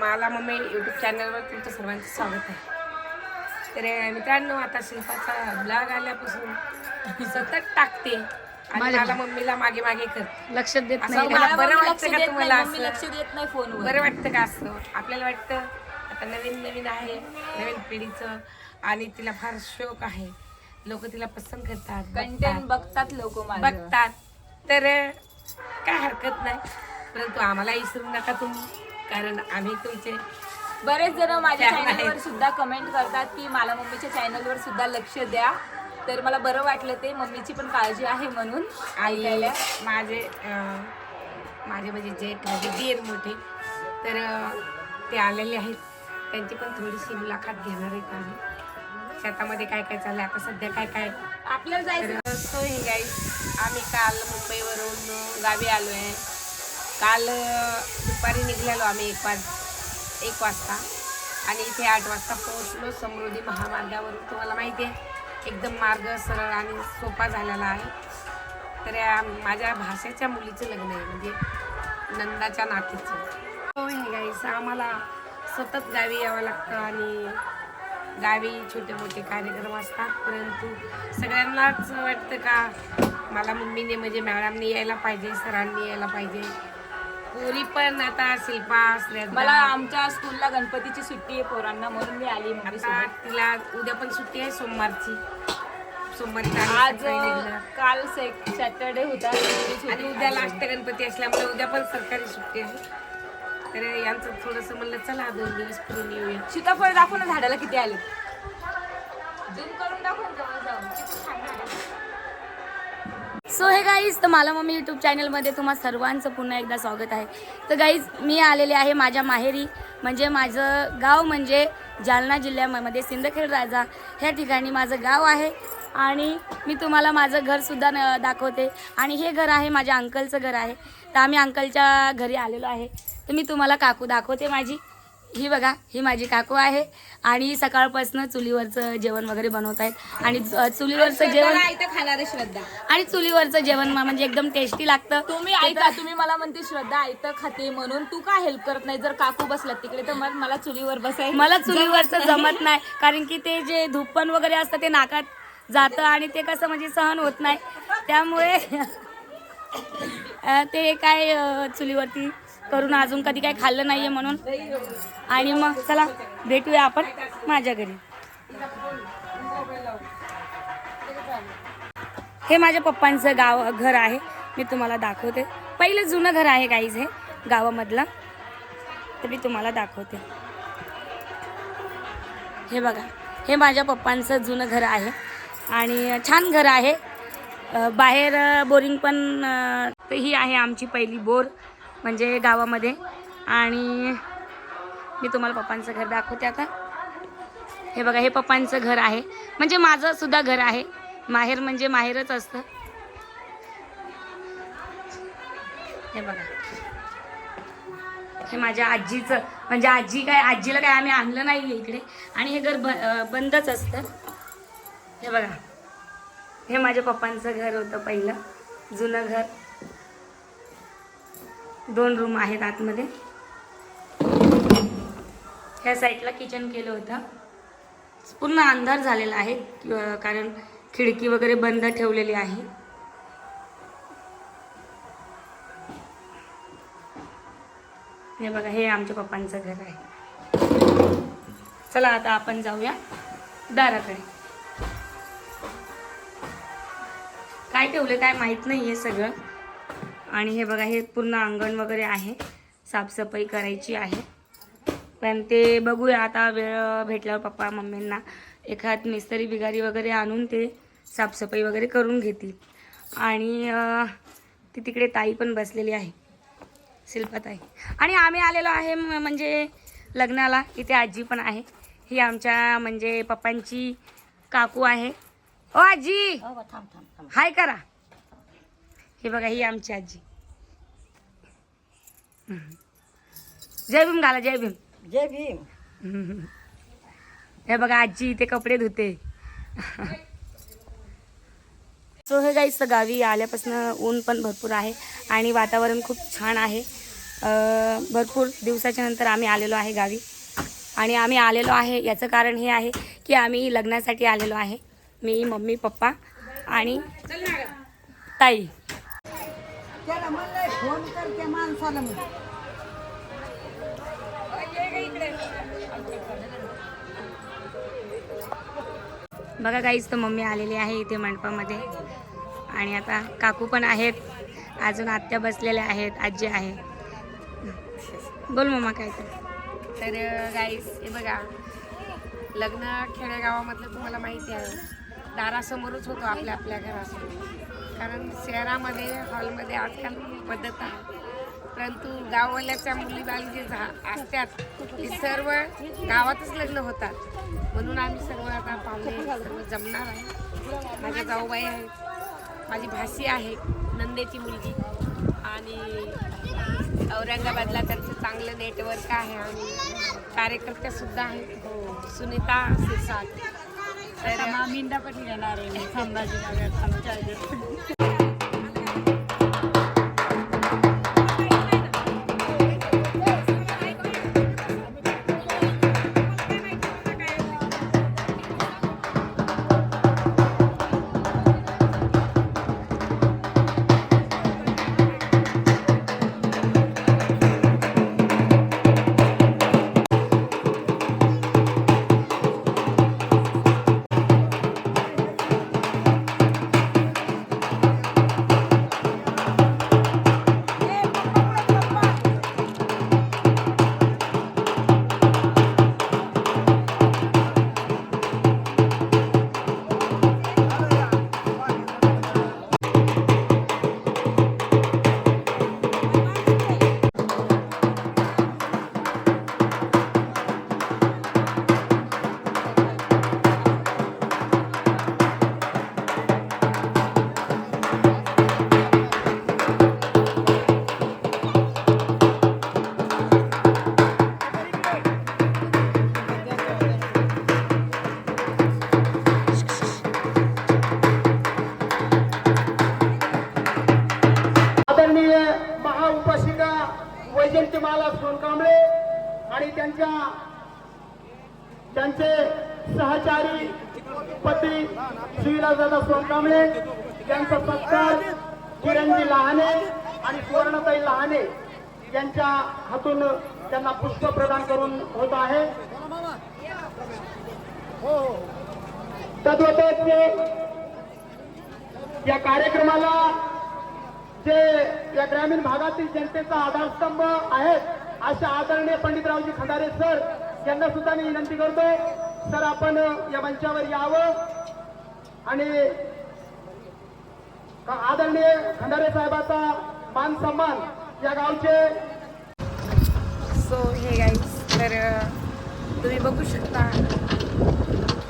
मला mummy YouTube चॅनलवर तुमचं सर्वांचं स्वागत आहे. तर मित्रांनो आता शिल्पाचा ब्लॉग आल्यापासून सतत टाकते आणि मला मम्मीला मागे मागे कर लक्ष देत असं मला? बरं वाटतं का तुम्हाला असं? लक्ष देत नाही फोनवर. बरं वाटतं का असं? आपल्याला वाटतं आता नवीन नवीन आहे नवीन पिढीचं आणि तिला फार शौक आहे. लोक तिला पसंत करतात कंटेंट बघतात, बघतात लोक बघतात. तर काय हरकत नाही. परंतु आम्हाला विसरू नका तुम्ही. कारण आम्ही तुमचे बरेच जण माझ्या. चॅनलवर सुद्धा कमेंट करतात की मला मम्मीच्या चॅनलवर सुद्धा लक्ष द्या. तर मला बरं वाटलं ते मम्मीची पण काळजी आहे म्हणून. ऐकायला माझे अं, माझे म्हणजे जेठ म्हणजे दीर मोठे तर अं, ते आलेले आहेत. त्यांची पण थोडीशी मुलाखत घेणार आहेत आम्ही. शेतामध्ये काय काय चाललंय? आता सध्या काय काय? आपल्याला जायचं तर सो हे गाईस आम्ही काल मुंबईवरून गावी आलो आहे काल दुपारी निघालेलो आम्ही एक वाज एक वाजता. आणि इथे आठ वाजता पोहोचलो समृद्धी महामार्गावरून. तुम्हाला माहिती आहे एकदम मार्ग सरळ आणि सोपा झालेला आहे. तर या माझ्या भाषेच्या मुलीचं लग्न आहे म्हणजे नंदाच्या नातीचं. हो हे गाईस आम्हाला सतत गावी यावं लागतं आणि गावी छोटे मोठे कार्यक्रम असतात. परंतु सगळ्यांनाच वाटतं का मला मम्मीने म्हणजे मॅडमने यायला पाहिजे सरांनी यायला पाहिजे. पोरी पण आता शिल्पा मला आमच्या स्कूलला गणपतीची सुट्टी आहे पोरांना म्हणून मी आली मम्मी आता सोबत तिला उद्या पण सुट्टी आहे सोमवारची. सोमवारी आज. काल सॅटरडे होता आणि उद्या लास्ट गणपती असल्यामुळे उद्या पण सरकारी सुट्टी आहे. तर यांचं थोडंसं म्हणलं चला दोन दिवस फिरून येऊया. सीताफळ दाखव ना झाडाला किती आले झूम करून दाखव सो हे गाईज तर मला मम्मी यूट्यूब चॅनलमध्ये तुम्हा सर्वांचं पुन्हा एकदा स्वागत आहे. तर गाईज मी आलेले आहे माझ्या माहेरी. म्हणजे माझं गाव म्हणजे जालना जिल्ह्यामध्ये सिंदखेड राजा. ह्या ठिकाणी माझं गाव आहे. आणि मी तुम्हाला माझं घरसुद्धा न दाखवते. आणि हे घर आहे माझ्या अंकलचं घर आहे. तर आम्ही अंकलच्या घरी आलेलो आहे. तर मी तुम्हाला काकू दाखवते माझी. ही बघा ही माझी काकू आहे. आणि सकाळपासून चुलीवरचं जेवण वगैरे बनवत आहेत. आणि चुलीवरचं जेवण खाणार श्रद्धा. आणि चुलीवरचं जेवण म्हणजे एकदम टेस्टी लागतं. तुम्ही ऐका तुम्ही मला म्हणते श्रद्धा आयतं खाते म्हणून तू का हेल्प करत नाही? जर काकू बसला तिकडे तर मग मला चुलीवर बसाय मला चुलीवरचं जमत नाही. कारण की ते जे धुप्पण वगैरे असतं ते नाकात जातं आणि ते कसं म्हणजे सहन होत नाही. त्यामुळे ते काय चुलीवरती करून अजून कधी काही खाल्लं नाही आहे म्हणून. आणि मग चला भेटूया आपण माझ्या घरी. हे माझ्या पप्पांचं गाव घर आहे. मी तुम्हाला दाखवते. पहिलं जुनं घर आहे काहीच हे गावामधलं. तर मी तुम्हाला दाखवते. हे बघा हे माझ्या पप्पांचं जुनं घर आहे. आणि छान घर आहे. बाहेर बोरिंग पण ही आहे आमची पहिली बोर. म्हणजे गावामध्ये. आणि मी तुम्हाला पप्पांचं घर दाखवते आता. हे बघा हे पप्पांचं घर आहे. म्हणजे माझं सुद्धा घर आहे. माहेर म्हणजे माहेरच असतं. हे बघा. हे माझ्या आजीचं म्हणजे आजी काय आजीला काय आम्ही आणलं नाही इकडे. आणि हे घर ब बंदच असतं. हे बघा. हे माझ्या पप्पांचं घर होतं पहिलं. जुनं घर. दोन रूम आहेत आतमध्ये. ह्या साईडला किचन केलं होतं. पूर्ण अंधार झालेला आहे कारण खिडकी वगैरे बंद ठेवलेली आहे. हे बघा हे आमच्या पप्पांचं घर आहे. चला आता आपण जाऊया दाराकडे. काय ठेवलं काय माहीत नाही आहे सगळं. आणि हे बघा हे पूर्ण अंगण वगैरे आहे. साफसफाई करायची आहे. पण ते बघूया आता वेळ भेटल्यावर पप्पा मम्मींना एखाद मिस्त्री बिगारी वगैरे आणून ते साफसफाई वगैरे करून घेतील. आणि ती तिकडे ताई पण बसलेली आहे. शिल्पाताई. आणि आम्ही आलेलो आहे म्हणजे लग्नाला. इथे आजी पण आहे. ही आमच्या म्हणजे पप्पांची काकू आहे. ओ आजी! हाय करा. हे बघा ही आमची आजी. जय भीम घाला जय भीम. जय भीम. हे बघा आजी इथे कपडे धुते. सो हे गाईस गावी आल्यापासून ऊन पण भरपूर आहे आणि वातावरण खूप छान आहे. भरपूर दिवसाच्या नंतर आम्ही आलेलो आहे गावी. आणि आम्ही आलेलो आहे याचं कारण हे आहे की आम्ही लग्नासाठी आलेलो आहे. मी मम्मी पप्पा आणि ताई. त्याला म्हणलंय फोन कर त्या माणसाला म्हणे बघा काहीच तर मम्मी आलेली आहे इथे मंडपामध्ये. आणि आता काकू पण आहेत. अजून आत्या बसलेल्या आहेत. आजी आहे. बोल मम्मा काय तर. तर गाईस हे बघा. लग्न खेडेगावामधलं तुम्हाला माहिती आहे. दारासमोरच होतो आपल्या आपल्या घरासमोर. कारण शहरामध्ये हॉलमध्ये आजकाल पद्धत आहे. परंतु गाववाल्याच्या मुली बाली जे असतात ते सर्व गावातच लग्न होतात. म्हणून आम्ही सर्व आता पाहुणे सर्व जमणार आहे. माझ्या जाऊबाई आहे माझी भासी आहे नंदेची मुलगी. आणि औरंगाबादला त्यांचं चांगलं नेटवर्क आहे आणि कार्यकर्त्यासुद्धा आहे आहेत हो. सुनीता सिरसाट तर मिंडा पटी येणार आहे संभाजीनगर आमच्या या कार्यक्रमाला जे या ग्रामीण भागातील जनतेचा आधारस्तंभ आहेत अशा आदरणीय पंडितरावजी खंडारे सर यांना सुद्धा मी विनंती करतो. सर आपण या मंचावर यावं. आणि आदरणीय खंडारे साहेबाचा मान सन्मान या गावचे सो हे गाईस तर तुम्ही बघू शकता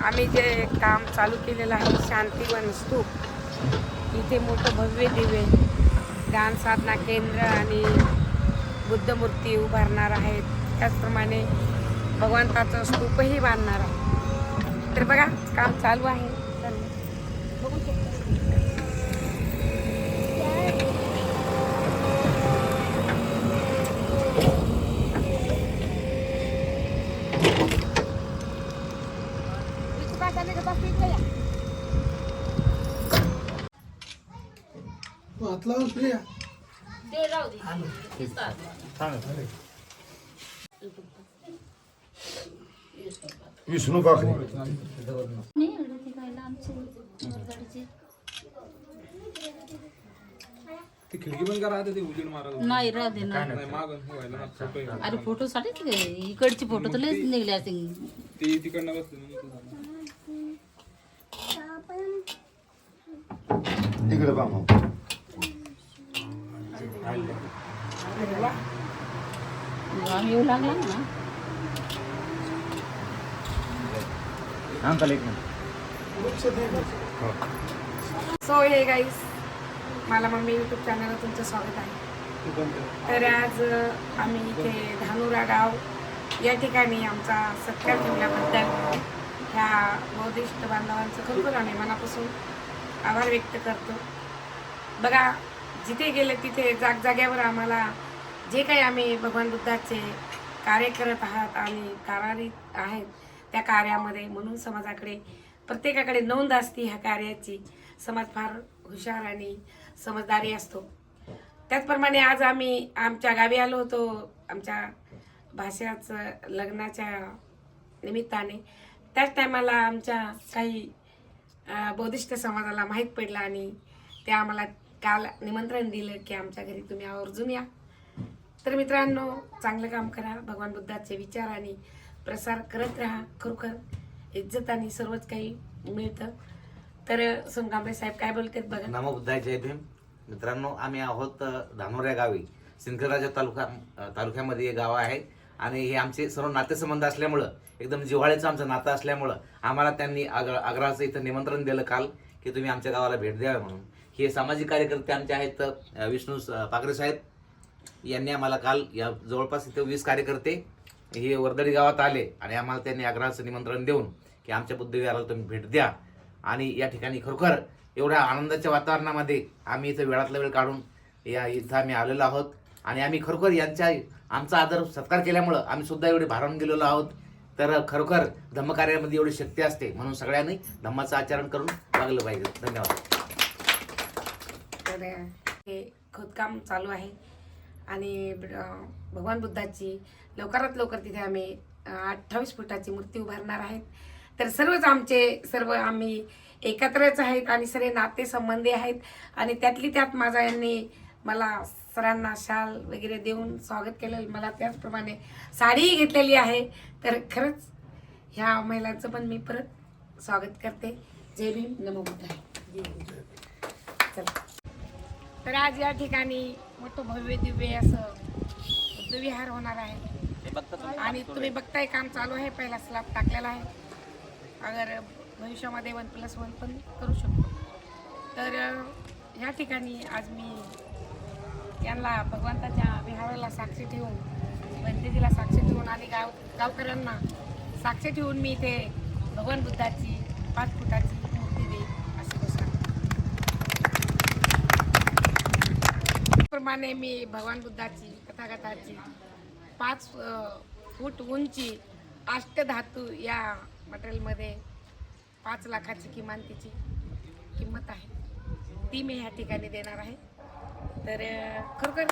आम्ही जे काम चालू केलेलं आहे शांतीवन स्तूप इथे मोठं भव्य दिव्य गान साधना केंद्र आणि बुद्धमूर्ती उभारणार आहेत. त्याचप्रमाणे भगवंताचं स्तूपही बांधणार आहे. तर बघा काम चालू आहे. बघू शकतो. विष्णू काकडे ती खिडकी बंद करा आता ते उजेड मारा नाही राहू दे ना नाही माग व्हायला ना फ़ोटो आहे. अरे फ़ोटो साठीच इकडचे फ़ोटो तर लयच निघले असतील ती तिकडनं बसली म्हणून ते झालं. इकडे पहा मग. येऊ लागला ना सो हे गाईस मला मम्मी यूट्यूब चॅनलला तुमचं स्वागत आहे. तर आज आम्ही इथे धानुरा गाव या ठिकाणी आमचा सत्कार ठेवल्याबद्दल ह्या बौद्धिष्ट बांधवांचं खरोखर आम्ही मनापासून आभार व्यक्त करतो. बघा जिथे गेले तिथे जागजाग्यावर आम्हाला जे काही आम्ही भगवान बुद्धाचे कार्य करत आहात आणि कारारीत आहेत त्या कार्यामध्ये म्हणून समाजाकडे प्रत्येकाकडे नोंद असते ह्या कार्याची. समाज फार हुशार आणि समजदारी असतो. त्याचप्रमाणे आज आम्ही आमच्या गावी आलो होतो आमच्या भाषाचं लग्नाच्या निमित्ताने. त्याच टायमाला आमच्या काही बौद्धिष्ट समाजाला माहीत पडलं आणि ते आम्हाला काल निमंत्रण दिलं की आमच्या घरी तुम्ही आवर्जून या. तर मित्रांनो चांगलं काम करा. भगवान बुद्धाचे विचार आणि प्रसार करत राहा. खरोखर इज्जत आणि सर्वच काही मिळतं. तर सोनकांबळे साहेब काय बोलतात बघा. नमो बुद्धाय जय भीम. मित्रांनो आम्ही आहोत धानोऱ्या गावी. सिंदखेडराजा तालुका तालुक्यामध्ये हे गाव आहे. आणि हे आमचे सर्व नातेसंबंध असल्यामुळं एकदम जिव्हाळ्याचं आमचं नातं असल्यामुळं आम्हाला त्यांनी आग आग्रहाचं इथं निमंत्रण दिलं काल की तुम्ही आमच्या गावाला भेट द्यावी म्हणून. हे सामाजिक कार्यकर्ते आमचे आहेत विष्णू स- पाकरे साहेब. यांनी आम्हाला काल या जवळपास इथं वीस कार्यकर्ते हे वर्दळी गावात आले आणि आम्हाला त्यांनी आग्रहाचं निमंत्रण देऊन की आमच्या बुद्धविहाराला तुम्ही भेट द्या. आणि या ठिकाणी खरोखर एवढ्या आनंदाच्या वातावरणामध्ये आम्ही इथं वेळातला वेळ काढून या इथं आम्ही आलेलो आहोत. आणि आम्ही खरोखर यांच्या आमचा आदर सत्कार केल्यामुळं आम्ही सुद्धा एवढे भारावून गेलेलो आहोत. तर खरोखर धम्मकार्यामध्ये एवढी शक्ती असते म्हणून सगळ्यांनी धम्माचं आचरण करून वागलं पाहिजे. धन्यवाद. तर हे खोदकाम चालू आहे. आणि भगवान बुद्धाची लवकरात लवकर तिथे आम्ही अठ्ठावीस फुटाची मूर्ती उभारणार आहेत. तर सर्वच आमचे सर्व आम्ही एकत्रच आहेत आणि सर्व नाते संबंधी आहेत. आणि त्यातली त्यात माझा यांनी मला सरांना शाल वगैरे देऊन स्वागत केलं. मला त्याचप्रमाणे साडीही घेतलेली आहे. तर खरंच ह्या महिलांचं पण मी परत स्वागत करते. जय भीम. नमो बुद्धाय. चला. तर आज या ठिकाणी मोठं भव्य दिव्य असं बुद्धविहार होणार आहे. आणि तुम्ही बघताय काम चालू आहे पहिला स्लॅब टाकलेला आहे. अगर भविष्यामध्ये वन प्लस वन पण करू शकतो. तर ह्या ठिकाणी आज मी यांना भगवंताच्या विहाराला साक्षी ठेवून वैद्यजीला साक्षी ठेवून आणि गाव गावकऱ्यांना साक्षी ठेवून मी इथे भगवान बुद्धाची पाच फुटाची मूर्ती देईन अशी घोषणा करते. प्रमाणे मी भगवान बुद्धाची तथागताची पाच फूट उंची अष्टधातू या मटेरियलमध्ये पाच लाखाची किमान तिची किंमत आहे. ती मी ह्या ठिकाणी देणार आहे. तर खरोखर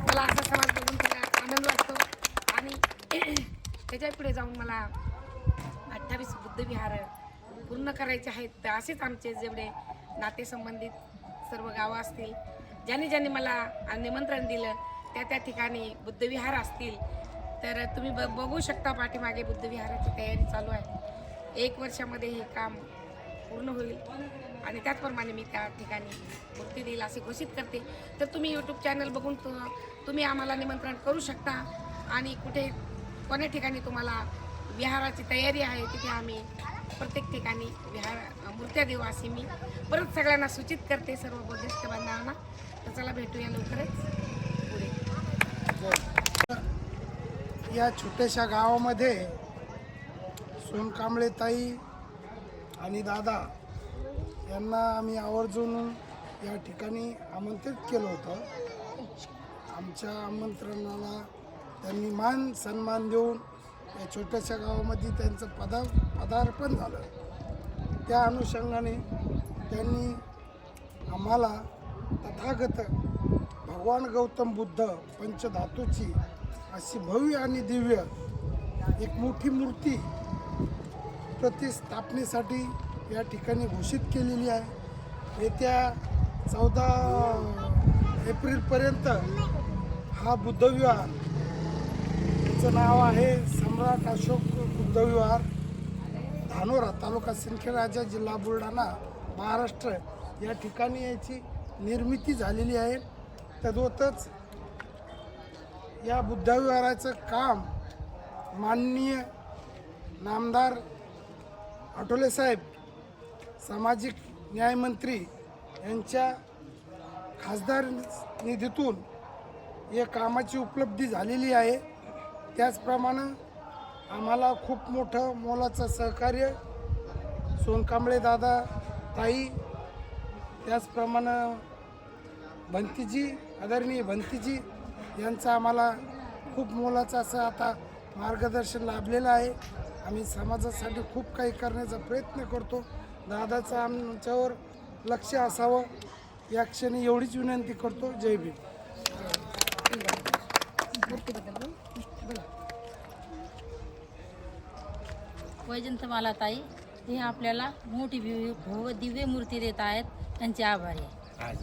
मला असा समाज बघून तिला आनंद वाटतो आणि त्याच्या पुढे जाऊन मला अठ्ठावीस बुद्धविहार पूर्ण करायचे आहेत. तर असेच आमचे जेवढे नातेसंबंधित सर्व गावं असतील ज्यांनी ज्यांनी मला निमंत्रण दिलं त्या त्या ठिकाणी बुद्धविहार असतील. तर तुम्ही ब बघू शकता पाठीमागे बुद्धविहाराची तयारी चालू आहे. एक वर्षामध्ये हे काम पूर्ण होईल आणि त्याचप्रमाणे मी त्या ठिकाणी मूर्ती देईल असे घोषित करते. तर तुम्ही यूट्यूब चॅनल बघून तु तुम्ही आम्हाला निमंत्रण करू शकता आणि कुठे कोण्या ठिकाणी तुम्हाला विहाराची तयारी आहे तिथे आम्ही प्रत्येक ठिकाणी विहार मूर्त्या देऊ असे मी परत सगळ्यांना सूचित करते सर्व बौद्धिस्ट बांधवांना. तर चला भेटूया लवकरच. पुढे. या छोट्याशा गावामध्ये सोनकांबळे ताई आणि दादा यांना आम्ही आवर्जून या ठिकाणी आमंत्रित केलं होतं. आमच्या आमंत्रणाला त्यांनी मान सन्मान देऊन या छोट्याशा गावामध्ये त्यांचं पदा पदार्पण झालं. त्या अनुषंगाने त्यांनी आम्हाला तथागत भगवान गौतम बुद्ध पंचधातूची अशी भव्य आणि दिव्य एक मोठी मूर्ती प्रतिस्थापनेसाठी या ठिकाणी घोषित केलेली आहे. येत्या चौदा एप्रिलपर्यंत हा बुद्धविवाह त्याचं नाव आहे सम्राट अशोक बुद्धविहार धानोरा तालुका सिंदखेडराजा जिल्हा बुलढाणा महाराष्ट्र. या ठिकाणी याची निर्मिती झालेली आहे. तद्वतच या बुद्धविहाराचं काम माननीय नामदार आठोले साहेब सामाजिक न्यायमंत्री यांच्या खासदार निधीतून या कामाची उपलब्धी झालेली आहे. त्याचप्रमाणे आम्हाला खूप मोठं मोलाचं सहकार्य सोनकांबळे दादा ताई त्याचप्रमाणे भंतीजी आदरणीय भंतीजी यांचा आम्हाला खूप मोलाचं असं आता मार्गदर्शन लाभलेलं आहे. आम्ही समाजासाठी खूप काही करण्याचा प्रयत्न करतो. दादाचं आमच्यावर लक्ष असावं. या क्षणी एवढीच विनंती करतो. जय भीम. वैजंतमाला ताई हे आपल्याला मोठी भि- भव दिव्य मूर्ती देत आहेत त्यांचे आभारी आहे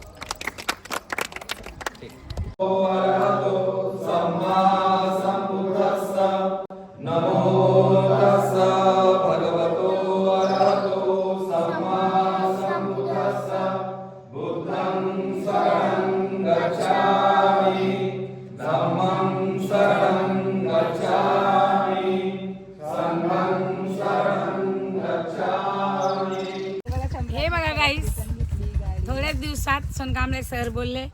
सोनकांबळे सर बोलले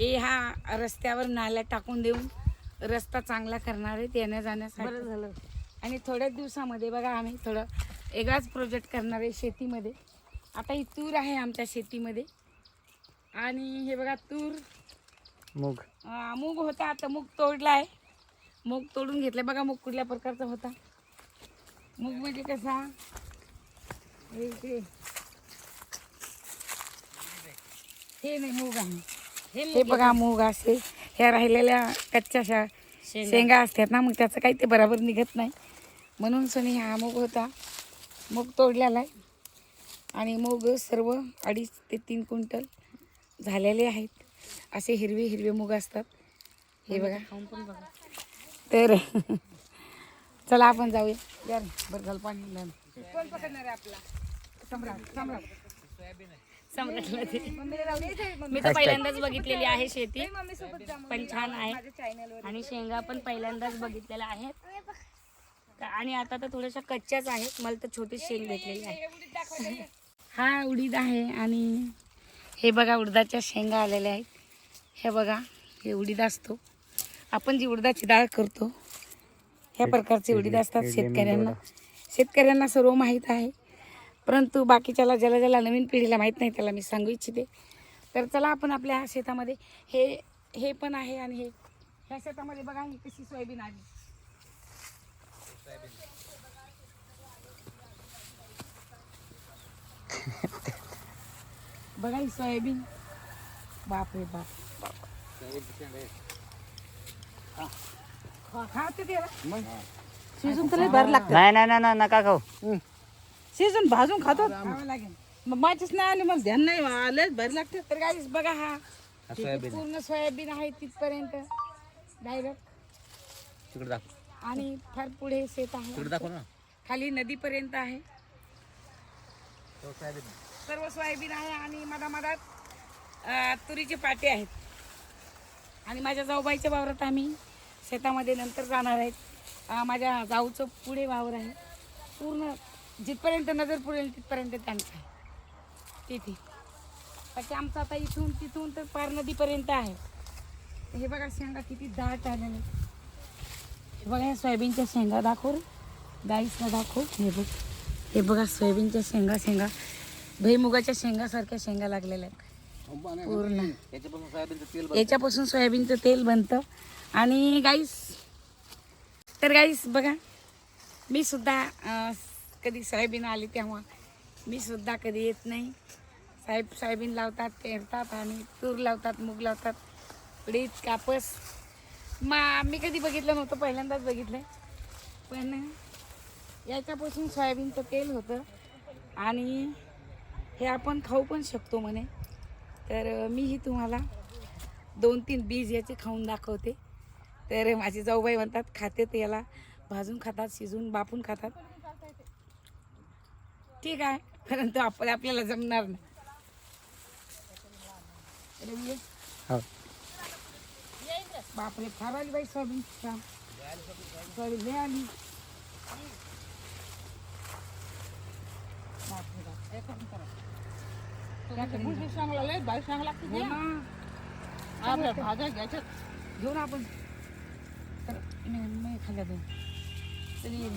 ए हा रस्त्यावर नाल्या टाकून देऊन रस्ता चांगला करणार आहेत येण्या जाण्यासाठी. झालं. आणि थोड्याच दिवसामध्ये बघा आम्ही थोडं वेगळाच प्रोजेक्ट करणार आहे शेतीमध्ये. आता ही तूर आहे आमच्या शेतीमध्ये. आणि हे बघा तूर. मूग. मूग होता आता मूग तोडला आहे. मूग तोडून घेतला बघा मूग कुठल्या प्रकारचा होता. मूग म्हणजे कसा? हे इकडे. हे नाही मूग. आहे हे बघा मूग असे. ह्या राहिलेल्या कच्च्या शा शेंगा. असतात ना मग त्याचं काही ते बरोबर निघत नाही. म्हणून सनी हा मूग होता. मूग तोडलेला आहे. आणि मूग सर्व अडीच ते तीन क्विंटल झालेले आहेत. असे हिरवे हिरवे मूग असतात. हे बघा. तर चला आपण जाऊया. या रे, बरं झालं पाणी. लावून. कोण पकडणार आहे आपला? सम्राट सम्राट. सम्राटला दे. मी तर पहिल्यांदाच बघितलेली आहे शेती. पण छान आहे. आणि शेंगा पण पहिल्यांदाच बघितलेल्या आहेत. तर- आणि आता तर थोड्याशा कच्च्याच आहेत. मला तर छोटी शेंग भेटलेली आहे. हा उडीद आहे आणि हे बघा उडदाच्या शेंगा आलेल्या आहेत. हे बघा हे उडीद असतो. आपण जी उडदाची डाळ करतो ह्या प्रकारचे उडीद असतात शेतकऱ्यांना. शेतकऱ्यांना सर्व माहीत आहे. परंतु बाकीच्याला ज्याला ज्याला नवीन पिढीला माहीत नाही त्याला मी सांगू इच्छिते. तर चला आपण आपल्या शेतामध्ये. हे हे पण आहे आणि हे ह्या शेतामध्ये बघा ही कशी सोयाबीन आली. बघा ही सोयाबीन. बाप रे बाप. खा- खाते ते ना? शिजून तर भर लागतं. नाही नाही नाही नाही, नका खाऊ. शिजून भाजून खातो. लागेल. मग माझीच नाही आली मला ध्यान नाही आलं भर लागतं. तर गाईस बघा हा. हे पूर्ण सोयाबीन आहे तिथपर्यंत. डायरेक्ट तिकडे दाखव. आणि फार पुढे शेत आहे तिकडे दाखव ना. खाली नदीपर्यंत आहे. सर्व सोयाबीन आहे आणि मधामधात अं, तुरीचे पाटे आहेत. आणि माझ्या जाऊबाईच्या वावरात आम्ही शेतामध्ये नंतर जाणार आहेत. अं, माझ्या जाऊचं पुढे वावर आहे. पूर्ण जिथपर्यंत नजर पुरेल तिथपर्यंत त्यांचा आहे. तिथे बाकी आमचं आता इथून तिथून तर पार नदीपर्यंत आहे. हे बघा शेंगा किती दाट आलेले. हे बघा या सोयाबीनच्या शेंगा दाखव रे गाईसला दाखव हे बघ हे बघा सोयाबीनच्या शेंगा शेंगा. भुईमुगाच्या शेंगासारख्या शेंगा लागलेल्या आहेत. पूर्ण. याच्यापासून सोयाबीनचं तेल याच्यापासून सोयाबीनचं तेल बनतं. आणि गाईस तर गाईस बघा मी सुद्धा कधी सोयाबीन आली तेव्हा. मी सुद्धा कधी येत नाही. साहेब सोयाबीन लावतात पेरतात आणि तूर लावतात मूग लावतात. उडीद कापस. मा मी कधी बघितलं नव्हतं पहिल्यांदाच बघितलं पण याच्यापासून सोयाबीनचं तेल होतं. आणि हे आपण खाऊ पण शकतो म्हणे. तर मीही तुम्हाला दोन तीन बीज याचे खाऊन दाखवते. तर माझी जाऊबाई म्हणतात खाते ते याला भाजून खातात शिजून बापून खातात. ठीक आहे परंतु आपण आपल्याला जमणार नाही रवी ये. हो. बापरे फार आली बाई सोयाबीन सोयाबीन लय आली बापरे बाप. एक काम करा. मुलगी चांगला लय बाई चांगला लागते हो ना. आपल्या भाज्या घ्यायच्या घेऊ ना आपण तर मी मी खाल्ल्या दोन तरी ये.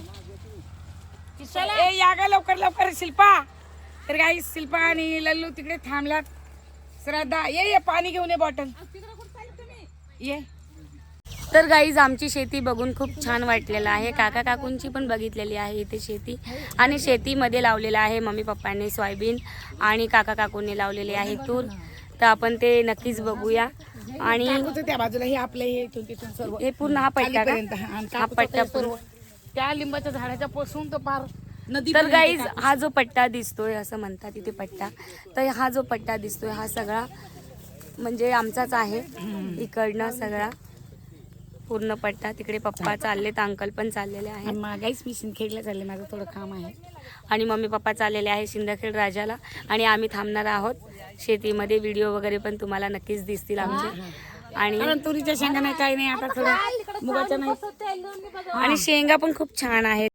ए या गा लवकर लवकर शिल्पा. तर काही शिल्पा आणि लल्लू तिकडे थांबल्यात श्रद्धा ये ये पाणी घेऊन ये बॉटल ये. तर गाईज आमची शेती बघून खूप छान वाटलेलं आहे. काका काकूंची पण बघितलेली आहे इथे शेती. आणि शेतीमध्ये लावलेलं आहे मम्मी पप्पांनी सोयाबीन आणि काका काकूंनी लावलेली आहे तूर. तर आपण ते नक्कीच बघूया. आणि त्या बाजूला हे आपलं हे पूर्ण हा पट्टा हा, पट्टा सर्व. त्या लिंबाच्या झाडाच्या पासून तर पार नदी तर गाईज हा जो पट्टा दिसतोय असं म्हणतात इथे पट्टा तर हा जो पट्टा दिसतोय हा सगळा म्हणजे आमचाच आहे. इकडनं सगळा पूर्ण पट्टा तिकडे पप्पा चाललेत अंकल पण चाललेले आहेत. गाईच मी सिंदखेडला चालले माझं थोडं काम आहे. आणि मम्मी पप्पा चाललेले आहे सिंदखेड राजाला. आणि आम्ही थांबणार आहोत. शेतीमध्ये व्हिडिओ वगैरे पण तुम्हाला नक्कीच दिसतील आमचे. आणि कारण तुरीच्या शेंगा नाही काही नाही आता थोडं मुगाच्या नाही. आणि शेंगा पण खूप छान आहेत.